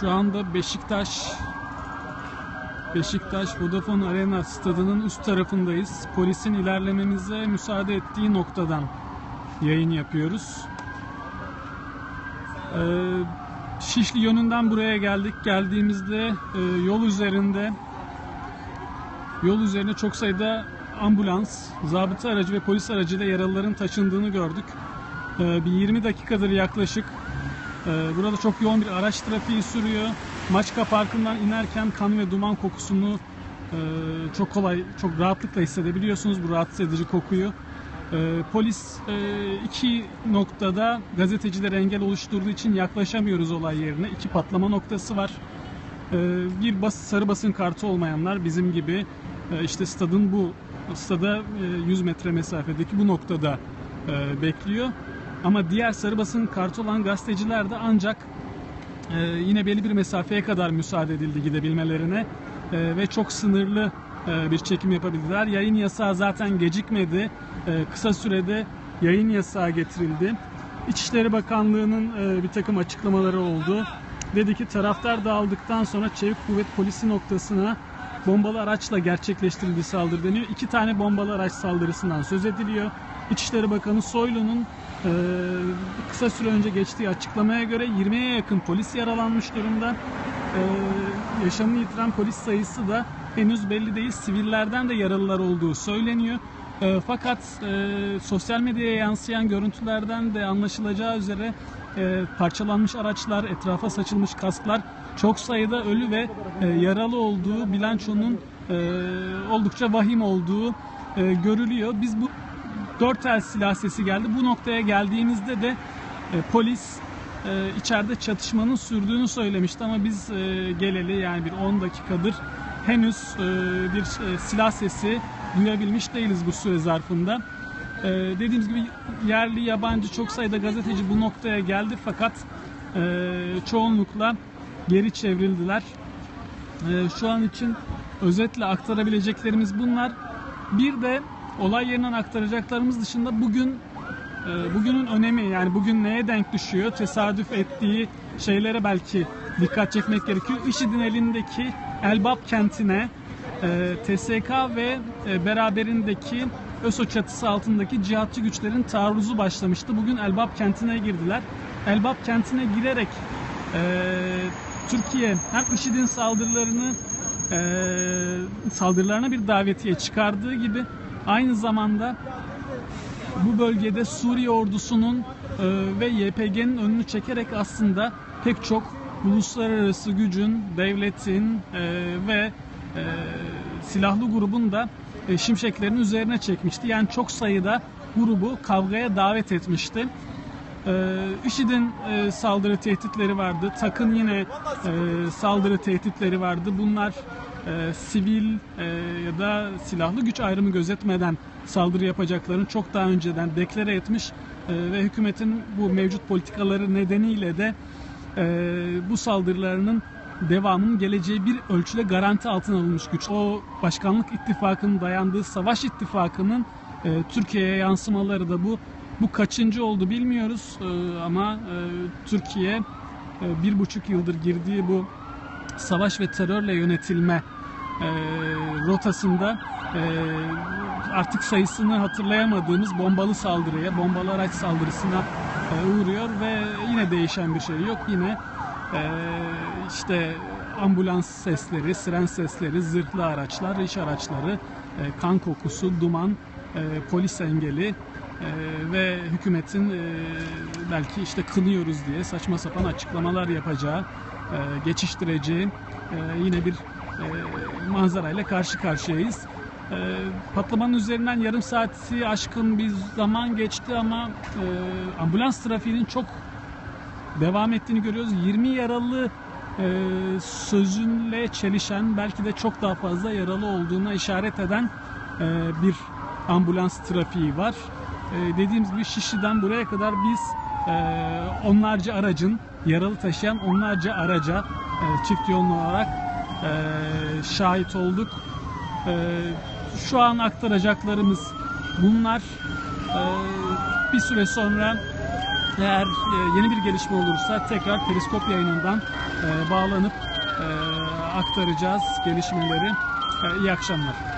Şu anda Beşiktaş Beşiktaş Vodafone Arena stadının üst tarafındayız. Polisin ilerlememize müsaade ettiği noktadan yayın yapıyoruz. Ee, Şişli yönünden buraya geldik. Geldiğimizde e, yol üzerinde yol üzerine çok sayıda ambulans, zabıta aracı ve polis aracıyla yaralıların taşındığını gördük. Ee, bir 20 dakikadır yaklaşık Burada çok yoğun bir araç trafiği sürüyor. Maçka Parkı'ndan inerken kan ve duman kokusunu e, çok kolay, çok rahatlıkla hissedebiliyorsunuz bu rahatsız edici kokuyu. Ee, Polis e, iki noktada gazetecilere engel oluşturduğu için yaklaşamıyoruz olay yerine. İki patlama noktası var. Ee, Bir bas, sarı basın kartı olmayanlar bizim gibi e, işte stadın bu stada e, 100 metre mesafedeki bu noktada bekliyor. Ama diğer sarı basın kartı olan gazeteciler de ancak e, yine belli bir mesafeye kadar müsaade edildi gidebilmelerine E, ve çok sınırlı e, bir çekim yapabildiler. Yayın yasağı zaten gecikmedi. E, kısa sürede yayın yasağı getirildi. İçişleri Bakanlığı'nın e, bir takım açıklamaları oldu. Dedi ki taraftar dağıldıktan sonra Çevik Kuvvet Polisi noktasına bombalı araçla gerçekleştirildiği saldırı deniyor. İki tane bombalı araç saldırısından söz ediliyor. İçişleri Bakanı Soylu'nun e, kısa süre önce geçtiği açıklamaya göre 20'ye yakın polis yaralanmış durumda. E, yaşamını yitiren polis sayısı da henüz belli değil. Sivillerden de yaralılar olduğu söyleniyor. E, fakat e, sosyal medyaya yansıyan görüntülerden de anlaşılacağı üzere e, parçalanmış araçlar, etrafa saçılmış kasklar, çok sayıda ölü ve e, yaralı olduğu bilançonun e, oldukça vahim olduğu e, görülüyor. Biz bu dört el silah sesi geldi. Bu noktaya geldiğimizde de e, polis e, içeride çatışmanın sürdüğünü söylemişti ama biz e, geleli yani bir 10 dakikadır henüz e, bir e, silah sesi duyabilmiş değiliz bu süre zarfında. E, dediğimiz gibi yerli yabancı çok sayıda gazeteci bu noktaya geldi fakat e, çoğunlukla geri çevrildiler. E, şu an için özetle aktarabileceklerimiz bunlar. Bir de olay yerinden aktaracaklarımız dışında bugün e, bugünün önemi yani bugün neye denk düşüyor tesadüf ettiği şeylere belki dikkat çekmek gerekiyor. IŞİD'in elindeki Elbap kentine e, TSK ve e, beraberindeki ÖSO çatısı altındaki cihatçı güçlerin taarruzu başlamıştı. Bugün Elbap kentine girdiler. Elbap kentine girerek Türkiye hem IŞİD'in saldırılarını e, saldırılarına bir davetiye çıkardığı gibi aynı zamanda bu bölgede Suriye ordusunun e, ve YPG'nin önünü çekerek aslında pek çok uluslararası gücün, devletin e, ve e, silahlı grubun da e, şimşeklerin üzerine çekmişti. Yani çok sayıda grubu kavgaya davet etmişti. Ee, IŞİD'in e, saldırı tehditleri vardı. TAK'ın yine e, saldırı tehditleri vardı. Bunlar e, sivil ya da silahlı güç ayrımı gözetmeden saldırı yapacaklarını çok daha önceden deklare etmiş ve hükümetin bu mevcut politikaları nedeniyle de bu saldırılarının devamının geleceği bir ölçüde garanti altına alınmış güç. O başkanlık ittifakının dayandığı savaş ittifakının e, Türkiye'ye yansımaları da bu. Bu kaçıncı oldu bilmiyoruz e, ama e, Türkiye e, bir buçuk yıldır girdiği bu savaş ve terörle yönetilme rotasında artık sayısını hatırlayamadığımız bombalı saldırıya, bombalı araç saldırısına uğruyor ve yine değişen bir şey yok. Yine işte ambulans sesleri, siren sesleri, zırhlı araçlar, iş araçları, kan kokusu, duman, polis engeli e, ve hükümetin e, belki işte kınıyoruz diye saçma sapan açıklamalar yapacağı, e, geçiştireceği e, yine bir e, manzarayla karşı karşıyayız. E, patlamanın üzerinden yarım saati aşkın bir zaman geçti ama e, ambulans trafiğinin çok devam ettiğini görüyoruz. 20 yaralı e, sözünle çelişen belki de çok daha fazla yaralı olduğuna işaret eden e, bir ambulans trafiği var. E, dediğimiz gibi Şişli'den buraya kadar biz e, onlarca aracın yaralı taşıyan onlarca araca e, çift yönlü olarak e, şahit olduk. E, şu an aktaracaklarımız bunlar. Bir süre sonra eğer yeni bir gelişme olursa tekrar periskop yayınından bağlanıp aktaracağız gelişmeleri. E, iyi akşamlar.